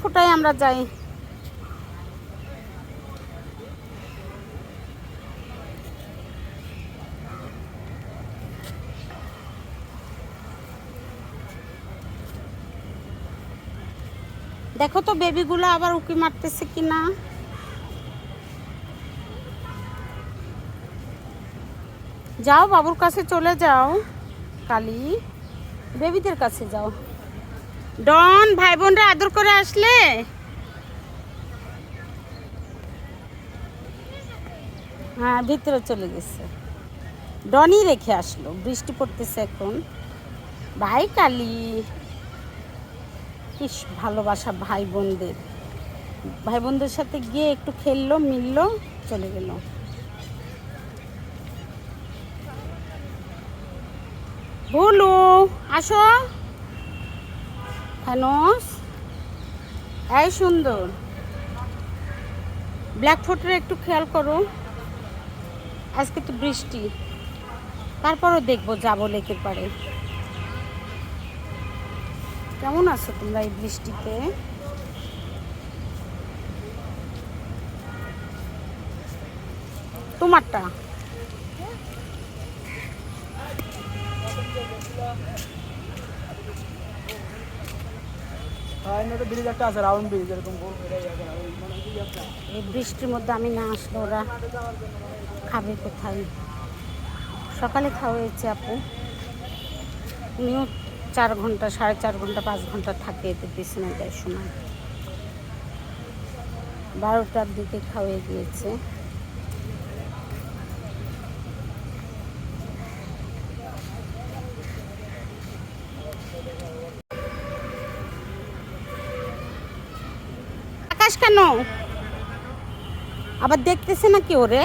ফুটাই আমরা যাই। দেখো তো বেবিগুলো আবার উকি মারতেছে কিনা। যাও বাবুর কাছে চলে যাও, কালি। বেবিদের কাছে যাও। ডন, ভাই বোনরা আদর করে আসলে? হ্যাঁ ভিতরে চলে গেছে। ডনই রেখে আসলো, বৃষ্টি পড়তেছে এখন। ভাই কালি। কি ভালোবাসা ভাই বোনদের। ভাই বোনদের সাথে গিয়ে একটু খেললো, মিললো, চলে গেল। ভুলু, আসো। ফানুস এই সুন্দর। ব্ল্যাক ফোটের একটু খেয়াল করো। আজকে তো বৃষ্টি। তারপরও দেখব যাব লেকের পাড়ে। কেমন আছো তোমরা এই বৃষ্টিতে? তোমারটা? আছে মানে বৃষ্টির মধ্যে আমি না আসলে ওরা খাবে কোথায়? সকালে খাওয়া হয়েছে আপু। উনিও চার ঘণ্টা, সাড়ে চার ঘণ্টা, পাঁচ ঘণ্টা থাকে এতে পিছনে দেয় সময়। বারোটার দিকে খাওয়াই গিয়েছে। আকাশ কেন? আবার দেখতেছে না কি ওরে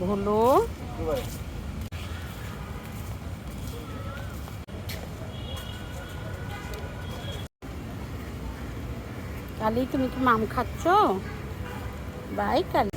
ভুলো কালি তুমি কি মাম খাচ্ছ? বাই কালি।